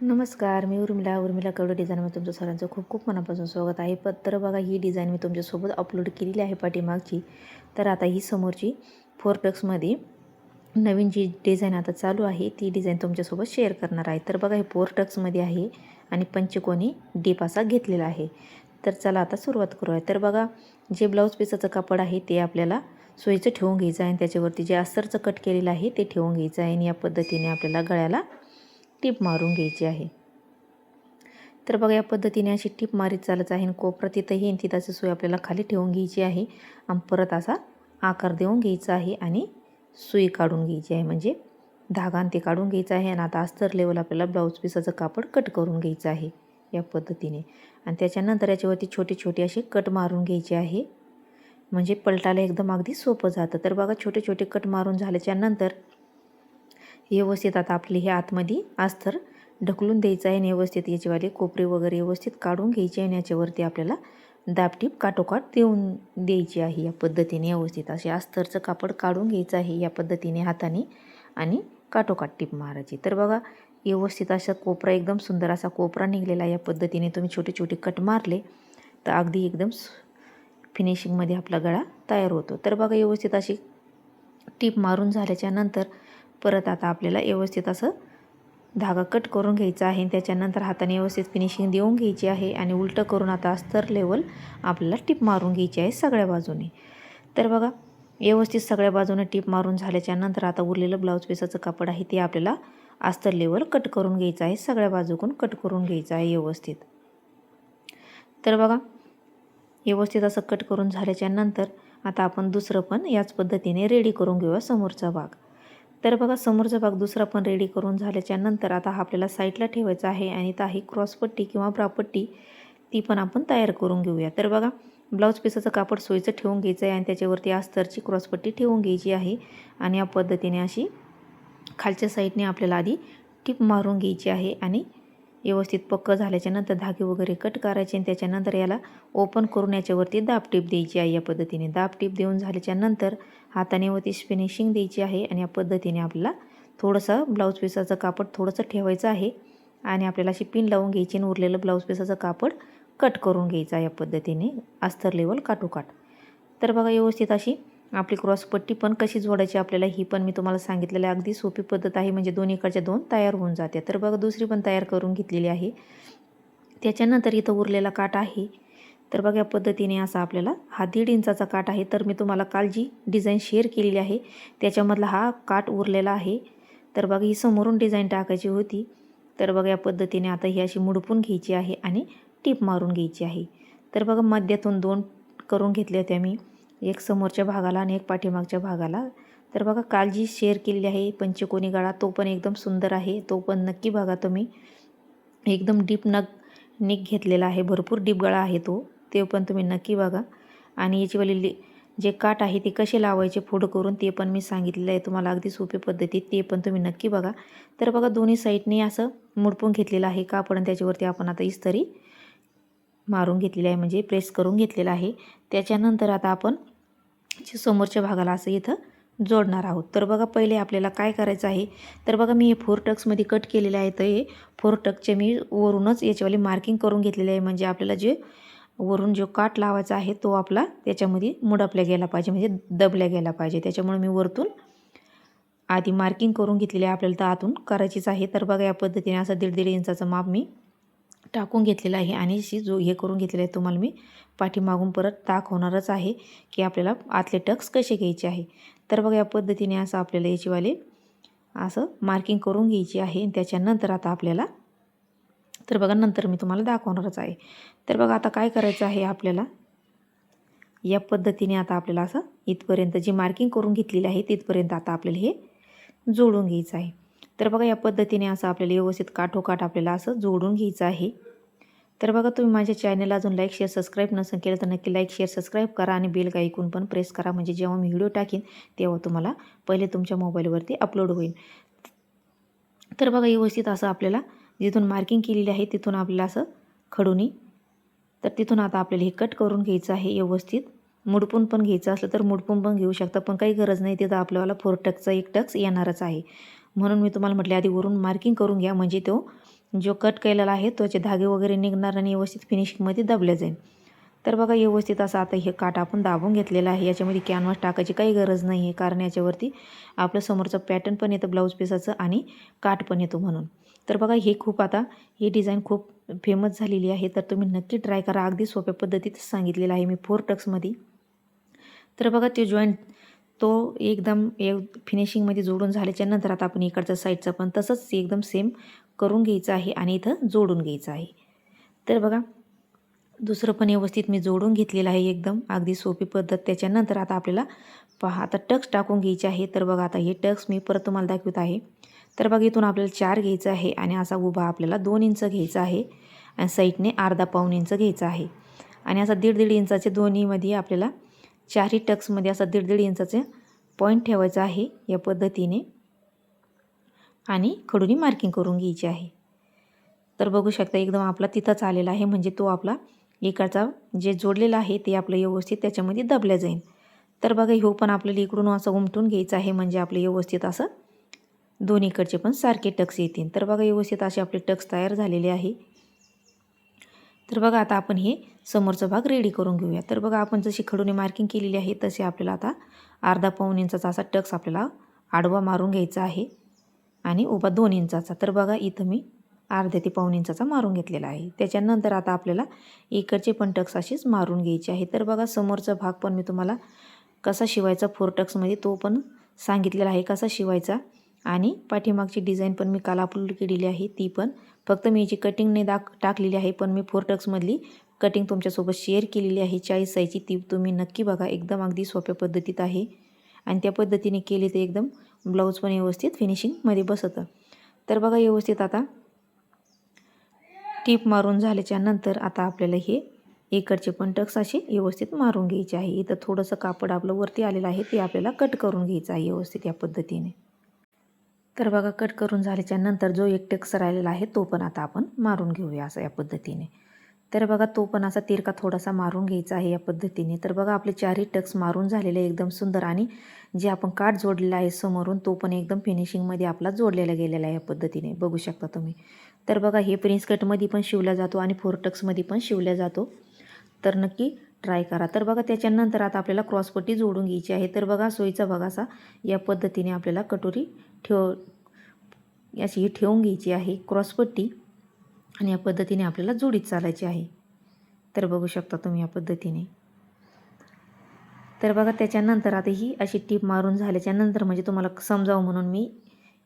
नमस्कार मी उर्मिला. उर्मिला कवडे डिझाईनमध्ये तुमचं सरांचं खूप खूप मनापासून स्वागत आहे. पण तर बघा ही डिझाईन मी तुमच्यासोबत अपलोड केलेली आहे पाठीमागची. तर आता ही समोरची फोर टक्समध्ये नवीन जी डिझाईन आता चालू आहे ती डिझाईन तुमच्यासोबत शेअर करणार आहे. तर बघा हे फोर टक्समध्ये आहे आणि पंचकोनी डीप असा घेतलेला आहे. तर चला आता सुरुवात करूया. तर बघा जे ब्लाऊज पीसाचं कापड आहे ते आपल्याला सोयीचं ठेवून घ्यायचं आहे आणि त्याच्यावरती जे अस्तरचं कट केलेलं आहे ते ठेवून घ्यायचं आहे आणि या पद्धतीने आपल्याला गळ्याला टीप मारून घ्यायची आहे. तर बघा या पद्धतीने अशी टीप मारीत चालत आहे आणि कोपरा तिथंही आणि तिथं सोय आपल्याला खाली ठेवून घ्यायची आहे आणि परत असा आकार देऊन घ्यायचा आहे आणि सुई काढून घ्यायची आहे. म्हणजे धागा ते काढून घ्यायचं आहे आणि आता अस्तर लेवल आपल्याला ब्लाऊज पिसाचं कापड कट करून घ्यायचं आहे या पद्धतीने. आणि त्याच्यानंतर याच्यावरती छोटे छोटे असे कट मारून घ्यायचे आहे. म्हणजे पलटायला एकदम अगदी सोपं जातं. तर बघा छोटे छोटे कट मारून झाल्याच्यानंतर व्यवस्थित आता आपली हे आतमध्ये अस्तर ढकलून द्यायचं आहे आणि व्यवस्थित याचेवाले कोपरे वगैरे व्यवस्थित काढून घ्यायची आणि याच्यावरती आपल्याला दाबटीप काठोकाठ देऊन द्यायची आहे या पद्धतीने व्यवस्थित. असे अस्तरचं कापड काढून घ्यायचं आहे या पद्धतीने हाताने आणि काठोकाठ टीप मारायची. तर बघा व्यवस्थित असा कोपरा एकदम सुंदर असा कोपरा निघलेला या पद्धतीने. तुम्ही छोटे छोटे कट मारले तर अगदी एकदम फिनिशिंगमध्ये आपला गळा तयार होतो. तर बघा व्यवस्थित अशी टीप मारून झाल्याच्यानंतर परत आता आपल्याला व्यवस्थित असं धागा कट करून घ्यायचा आहे. त्याच्यानंतर हाताने व्यवस्थित फिनिशिंग देऊन घ्यायची आहे आणि उलटं करून आता अस्तर लेवल आपल्याला टिप मारून घ्यायची आहे सगळ्या बाजूने. तर बघा व्यवस्थित सगळ्या बाजूने टिप मारून झाल्याच्यानंतर आता उरलेलं ब्लाऊज पिसाचं कापड आहे ते आपल्याला अस्तर लेवल कट करून घ्यायचं आहे. सगळ्या बाजूकून कट करून घ्यायचं आहे व्यवस्थित. तर बघा व्यवस्थित असं कट करून झाल्याच्यानंतर आता आपण दुसरं पण याच पद्धतीने रेडी करून घेऊया समोरचा भाग. तर बघा समोरचा भाग दुसरा पण रेडी करून झाल्याच्यानंतर आता हा आपल्याला साईडला ठेवायचा आहे आणि तर ही क्रॉसपट्टी किंवा ब्रापट्टी ती पण आपण तयार करून घेऊया. तर बघा ब्लाऊज पिसाचं कापड सोयीचं ठेवून घ्यायचं आहे आणि त्याच्यावरती अस्तरची क्रॉसपट्टी ठेवून घ्यायची आहे. आणि या पद्धतीने अशी खालच्या साईडने आपल्याला आधी टिप मारून घ्यायची आहे आणि व्यवस्थित पक्क झाल्याच्यानंतर धागे वगैरे कट करायचे आणि त्याच्यानंतर याला ओपन करून याच्यावरती दाबटीप द्यायची आहे या पद्धतीने. दाबटीप देऊन झाल्याच्यानंतर हाताने वरती फिनिशिंग द्यायची आहे आणि या पद्धतीने आपल्याला थोडंसं ब्लाऊज पिसाचं कापड थोडंसं ठेवायचं आहे आणि आपल्याला अशी पिन लावून घ्यायची आणि उरलेलं ब्लाऊज पिसाचं कापड कट करून घ्यायचं या पद्धतीने. अस्तर लेवल काटोकाट. तर बघा व्यवस्थित अशी आपली क्रॉसपट्टी पण कशी जोडायची आपल्याला ही पण मी तुम्हाला सांगितलेलं आहे. अगदी सोपी पद्धत आहे म्हणजे दोन एकडच्या दोन तयार होऊन जाते तर बघा दुसरी पण तयार करून घेतलेली आहे. त्याच्यानंतर इथं उरलेला काट आहे. तर बघा या पद्धतीने असा आपल्याला हा दीड इंचाचा काट आहे. तर मी तुम्हाला काल जी डिझाईन शेअर केलेली आहे त्याच्यामधला हा काट उरलेला आहे. तर बघा ही समोरून डिझाईन टाकायची होती. तर बघा या पद्धतीने आता ही अशी मुडपून घ्यायची आहे आणि टीप मारून घ्यायची आहे. तर बघा मध्यातून दोन करून घेतल्या होत्या मी. एक समोरच्या भागाला आणि एक पाठीमागच्या भागाला. तर बघा काल जी शेअर केलेली आहे पंचकोनी गळा तो पण एकदम सुंदर आहे. तो पण नक्की बघा तुम्ही. एकदम डीप नग निक घेतलेला आहे भरपूर डीप गळा आहे तो. ते पण तुम्ही नक्की बघा. आणि याचीवाली लि जे काट आहे ते कसे लावायचे पुढं करून ते पण मी सांगितलेलं आहे. तुम्हाला अगदी सोपी पद्धतीत ते पण तुम्ही नक्की बघा. तर बघा दोन्ही साईडने असं मुडपून घेतलेलं आहे कापड आणि त्याच्यावरती आपण आता इस्तरी. मारून घेतलेली आहे म्हणजे प्रेस करून घेतलेला आहे. त्याच्यानंतर आता आपण समोरच्या भागाला असं इथं जोडणार आहोत. तर बघा पहिले आपल्याला काय करायचं आहे? तर बघा मी हे फोर टक्समध्ये कट केलेले आहे. तर हे फोर टक्सचे मी वरूनच याच्यावाली मार्किंग करून घेतलेले आहे. म्हणजे आपल्याला जे वरून जो काट लावायचा आहे तो आपला त्याच्यामध्ये मुडपल्या गेला पाहिजे म्हणजे दबल्या गेला पाहिजे. त्याच्यामुळे मी वरतून आधी मार्किंग करून घेतलेली आहे. आपल्याला तर आतून करायचीच आहे. तर बघा या पद्धतीने असं दीड दीड इंचाचं माप मी टाकून घेतलेला आहे आणि शी जो हे करून घेतलेलं आहे तुम्हाला मी पाठीमागून परत दाखवणारच आहे की आपल्याला आतले टक्स कसे घ्यायचे आहे. तर बघा या पद्धतीने असं आपल्याला याचीवाले असं मार्किंग करून घ्यायची आहे आणि त्याच्यानंतर आता आपल्याला तर बघा नंतर मी तुम्हाला दाखवणारच आहे. तर बघा आता काय करायचं आहे आपल्याला? या पद्धतीने आता आपल्याला असं इथपर्यंत जी मार्किंग करून घेतलेली आहे तिथपर्यंत आता आपल्याला हे जोडून घ्यायचं आहे. तर बघा या पद्धतीने असं आपल्याला व्यवस्थित काठोकाठ आपल्याला असं जोडून घ्यायचं आहे. तर बघा तुम्ही माझ्या चॅनलला अजून लाईक शेअर सबस्क्राईब नसेल केलं तर नक्की लाईक शेअर सबस्क्राईब करा आणि बेल का ऐकून पण प्रेस करा. म्हणजे जेव्हा मी व्हिडिओ टाकीन तेव्हा तुम्हाला पहिले तुमच्या मोबाईलवरती अपलोड होईल. तर बघा व्यवस्थित असं आपल्याला जिथून मार्किंग केलेली आहे तिथून आपल्याला असं खडूनी तर तिथून आता आपल्याला हे कट करून घ्यायचं आहे व्यवस्थित. मुडपून पण घ्यायचं असलं तर मुडपून पण घेऊ शकता पण काही गरज नाही तिथं आपल्याला फोर टक्सचा एक टक्स येणारच आहे. म्हणून मी तुम्हाला म्हटले आधी वरून मार्किंग करून घ्या म्हणजे तो जो कट केलेला आहे त्याचे धागे वगैरे निघणार आणि व्यवस्थित फिनिशिंगमध्ये दबले जाईल. तर बघा व्यवस्थित असं आता हे काठ आपण दाबून घेतलेलं आहे. याच्यामध्ये कॅनव्हास टाकायची काही गरज नाही आहे कारण याच्यावरती आपलं समोरचं पॅटर्न पण येतं ब्लाऊज पीसाचं आणि काठ पण येतो म्हणून. तर बघा हे खूप आता ही डिझाईन खूप फेमस झालेली आहे. तर तुम्ही नक्की ट्राय करा. अगदी सोप्या पद्धतीत सांगितलेलं आहे मी फोर टक्समध्ये तर बघा ते जॉईंट तो एकदम एक फिनिशिंगमध्ये जोडून झाल्याच्यानंतर आता आपण इकडच्या साईडचा पण तसंच एकदम सेम करून घ्यायचं आहे आणि इथं जोडून घ्यायचं आहे. तर बघा दुसरं पण व्यवस्थित मी जोडून घेतलेलं आहे एकदम. अगदी सोपी पद्धत. त्याच्यानंतर आता आपल्याला पहा आता टक्स टाकून घ्यायचे आहे. तर बघा आता हे टक्स मी परत तुम्हाला दाखवत आहे. तर बघा इथून आपल्याला चार घ्यायचं आहे आणि असा उभा आपल्याला दोन इंच घ्यायचा आहे. आणि साईडने अर्धा पाऊन इंच घ्यायचा आहे. आणि असा दीड दीड इंचाचे दोन्हीमध्ये आपल्याला चारही टक्समध्ये असा दीड दीड इंचाचे पॉईंट ठेवायचा आहे या पद्धतीने. आणि खडूनी मार्किंग करून घ्यायची आहे. तर बघू शकता एकदम आपला तिथंच आलेला आहे. म्हणजे तो आपला इकडचा जे जोडलेला आहे ते आपलं व्यवस्थित त्याच्यामध्ये दबल्या जाईल तर बघा ह्यो पण आपल्याला इकडून असं उमटून घ्यायचं आहे. म्हणजे आपलं व्यवस्थित असं दोन्हीकडचे पण सारखे टक्स येतील. तर बघा व्यवस्थित असे आपले टक्स तयार झालेले आहे. तर बघा आता आपण हे समोरचा भाग रेडी करून घेऊया. तर बघा आपण जशी खडूने मार्किंग केलेली आहे तसे आपल्याला आता अर्धा पाऊन इंचाचा असा टक्स आपल्याला आडवा मारून घ्यायचा आहे. आणि उभा दोन इंचाचा. तर बघा इथं मी अर्ध्या ते पाऊन इंचाचा मारून घेतलेला आहे. त्याच्यानंतर आता आपल्याला इकडचे पण टक्स अशीच मारून घ्यायची आहे तर बघा समोरचा भाग पण मी तुम्हाला कसा शिवायचा फोर टक्समध्ये तो पण सांगितलेला आहे कसा शिवायचा. आणि पाठीमागची डिझाईन पण मी काल अपलोड केलेली आहे ती पण फक्त मी याची कटिंग नाही दाख टाकलेली आहे पण मी फोर टक्समधली कटिंग तुमच्यासोबत शेअर केलेली आहे. चाळीस साईजची ती तुम्ही नक्की बघा एकदम अगदी सोप्या पद्धतीत आहे. आणि त्या पद्धतीने केली तर एकदम ब्लाऊज पण व्यवस्थित फिनिशिंगमध्ये बसतं. तर बघा व्यवस्थित आता टीप मारून झाल्याच्यानंतर आता आपल्याला हे इकडचे पण टक्स असे व्यवस्थित मारून घ्यायचे आहे. इथं थोडंसं कापड आपलं वरती आलेलं आहे ते आपल्याला कट करून घ्यायचं आहे व्यवस्थित या पद्धतीने. तर बघा कट करून झाल्याच्यानंतर जो एक टक्स राहिलेला आहे तो पण आता आपण मारून घेऊया असं या पद्धतीने. तर बघा तो पण असा तिरका थोडासा मारून घ्यायचा आहे या पद्धतीने. तर बघा आपले चारही टक्स मारून झालेले एकदम सुंदर. आणि जे आपण काठ जोडलेला आहे समोरून तो पण एकदम फिनिशिंगमध्ये आपला जोडलेला गेलेला आहे या पद्धतीने. बघू शकता तुम्ही. तर बघा हे प्रिन्स कटमध्ये पण शिवला जातो आणि फोर टक्समध्ये पण शिवला जातो. तर नक्की ट्राय करा. तर बघा त्याच्यानंतर आता आपल्याला क्रॉसपट्टी जोडून घ्यायची आहे. तर बघा सोयीचा बघा असा या पद्धतीने आपल्याला कटोरी ठेव अशी ठेवून घ्यायची आहे. क्रॉसपट्टी आणि या पद्धतीने आपल्याला जोडीत चालायची आहे. तर बघू शकता तुम्ही या पद्धतीने. तर बघा त्याच्यानंतर आता ही अशी टीप मारून झाल्याच्यानंतर म्हणजे तुम्हाला समजावं म्हणून मी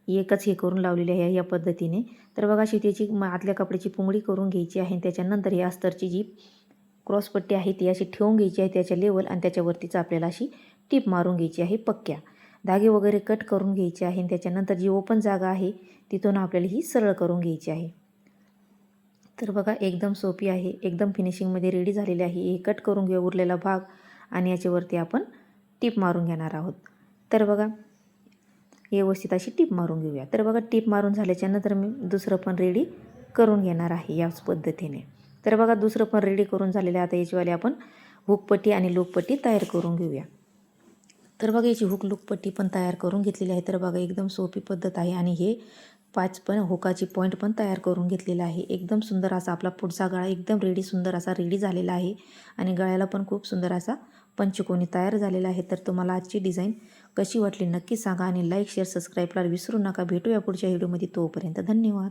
एकच हे करून लावलेली आहे या पद्धतीने. तर बघा अशी त्याची आतल्या कपड्याची पुंगडी करून घ्यायची आहे त्याच्यानंतर ही अस्तरची जी क्रॉसपट्टी आहे ती अशी ठेवून घ्यायची आहे त्याच्या लेवल आणि त्याच्यावरतीच आपल्याला अशी टीप मारून घ्यायची आहे पक्क्या. धागे वगैरे कट करून घ्यायचे आहे त्याच्यानंतर जी ओपन जागा आहे तिथून आपल्याला ही सरळ करून घ्यायची आहे. तर बघा एकदम सोपी आहे. एकदम फिनिशिंगमध्ये रेडी झालेली आहे. हे कट करून घेऊ उरलेला भाग आणि याच्यावरती आपण टीप मारून घेणार आहोत. तर बघा व्यवस्थित अशी टीप मारून घेऊया. तर बघा टीप मारून झाल्याच्यानंतर मी दुसरं पण रेडी करून घेणार आहे याच पद्धतीने. तर बघा दुसरं पण रेडी करून झालेलं आहे. आता याचीवाली आपण हुकपट्टी आणि लूकपट्टी तयार करून घेऊया. तर बघा याची हुक लूकपट्टी पण तयार करून घेतलेली आहे. तर बघा एकदम सोपी पद्धत आहे. आणि हे पाच पण होकाची पॉईंट पण तयार करून घेतलेला आहे. एकदम सुंदर असा आपला पुढचा गळा एकदम रेडी सुंदर असा रेडी झालेला आहे. आणि गळ्याला पण खूप सुंदर असा पंचकोनी तयार झालेला आहे. तर तुम्हाला आजची डिझाईन कशी वाटली नक्की सांगा आणि लाईक शेअर सबस्क्राईबला विसरू नका. भेटूया पुढच्या व्हिडिओमध्ये तोपर्यंत धन्यवाद.